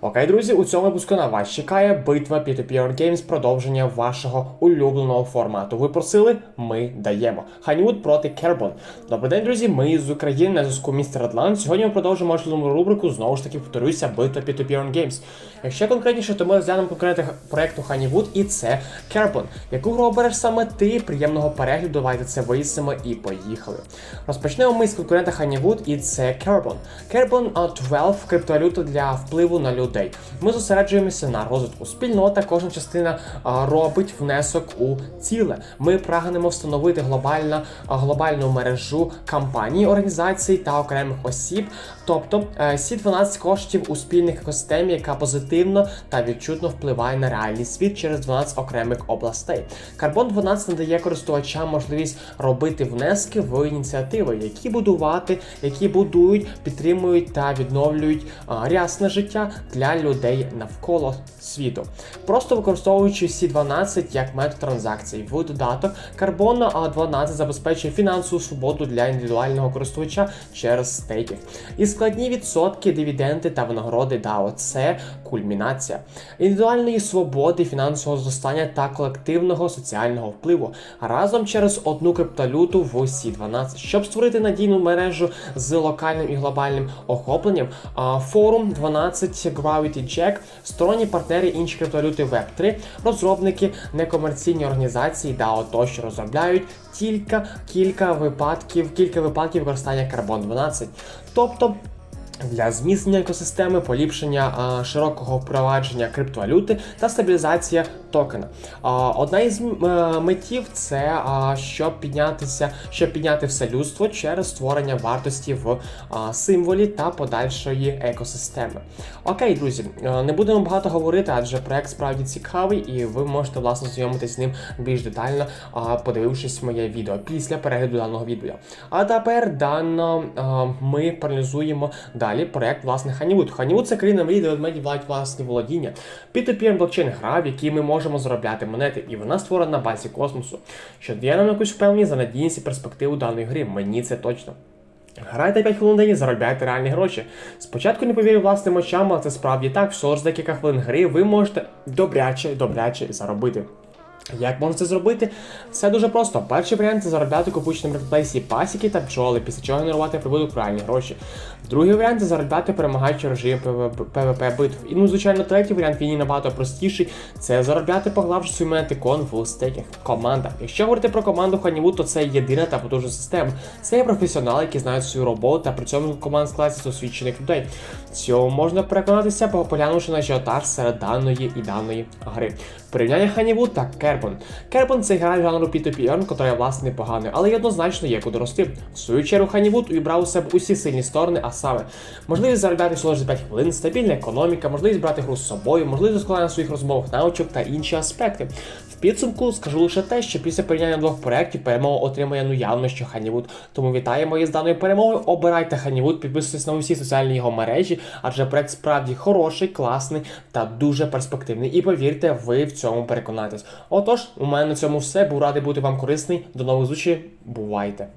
Окей, друзі, у цьому випуску на вас чекає битва P2P Games продовження вашого улюбленого формату. Ви просили, ми даємо. Ханівуд проти Кербон. Добрий день, друзі. Ми з України на зв'язку містер Атлант. Сьогодні ми продовжимо улюблену рубрику. Знову ж таки, повторюся, битва P2P Games. Якщо конкретніше, то ми розглянемо конкретних проекту Ханівуд, і це Кербон. Яку гру обереш саме ти? Приємного перегляду. Давайте це вияснимо і поїхали. Розпочнемо ми з конкурента Ханівуд, і це Кербон. Кербон 12 криптовалюта для впливу на людей. Ми зосереджуємося на розвитку спільнота. Кожна частина робить внесок у ціле. Ми прагнемо встановити глобальна, а, глобальну мережу компаній, організацій та окремих осіб. Тобто сі 12 коштів у спільних екосистемі, яка позитивно та відчутно впливає на реальний світ через 12 окремих областей. Карбон 12 надає користувачам можливість робити внески в ініціативи, які будувати, які будують, підтримують та відновлюють рясне життя для людей навколо світу. Просто використовуючи C12 як метод транзакцій. В додаток Carbon A12 забезпечує фінансову свободу для індивідуального користувача через стейків. І складні відсотки, дивіденди та винагороди DAO – це кульмінація індивідуальної свободи, фінансового зростання та колективного соціального впливу разом через одну криптовалюту в C12. Щоб створити надійну мережу з локальним і глобальним охопленням, форум 12 Gravity Jack, сторонні партнери інші криптовалюти Web3, розробники, некомерційні організації DAO тощо розробляють тільки кілька випадків, кілька випадків використання Carbon 12. Тобто для зміцнення екосистеми, поліпшення а, широкого впровадження криптовалюти та стабілізація токена. А, одна із м- е, метів це а, щоб піднятися, щоб підняти все людство через створення вартості в а, символі та подальшої екосистеми. Окей, друзі, е, не будемо багато говорити, адже проект справді цікавий, і ви можете власне знайомитись з ним більш детально, а, подивившись моє відео після перегляду даного відео. А тепер дано а, ми проаналізуємо далі проект власне Ханівуд. Ханівуд це країна мрій, де ведмеді владять власні володіння. P2P блокчейн гра, в якій ми можемо заробляти монети, і вона створена на базі космосу, що дає нам якусь впевненість за надійність і перспективу даної гри. Мені це точно. Грайте 5 хвилин день і заробляйте реальні гроші. Спочатку не повірю власним очам, але це справді так. Всього ж за декілька хвилин гри ви можете добряче, добряче заробити. Як можна це зробити? Все дуже просто. Перший варіант це заробляти купуючи на маркетплейсі пасіки та бджоли, після чого генерувати прибуток реальні гроші. Другий варіант це заробляти перемагаючи режим ПВП битв. І ну, звичайно, третій варіант він набагато простіший. Це заробляти, поглавши свої монети кон в стейках. Команда. Якщо говорити про команду Ханівуд, то це єдина та потужна система. Це є професіонали, які знають свою роботу, та при цьому команд складається з освічених людей. Цього можна переконатися, поглянувши на ажіотаж серед даної і даної гри. Порівняння Ханівуд та Кербон. Кербон це гра жанру P2P Earn, котра власне непоганою, але однозначно є куди рости. В свою чергу Ханівуд увібрав у себе усі сильні сторони, а саме можливість заробляти всього за 5 хвилин, стабільна економіка, можливість брати гру з собою, можливість складання своїх розмовних навичок та інші аспекти. В підсумку скажу лише те, що після порівняння двох проєктів перемогу отримує ну явно, що Ханівуд. Тому вітаємо із даною перемогою. Обирайте Ханівуд, підписуйтесь на усі соціальні його мережі, адже проект справді хороший, класний та дуже перспективний. І повірте, ви в цьому переконаєтесь. Отож, у мене на цьому все. Був радий бути вам корисний. До нових зустрічей. Бувайте!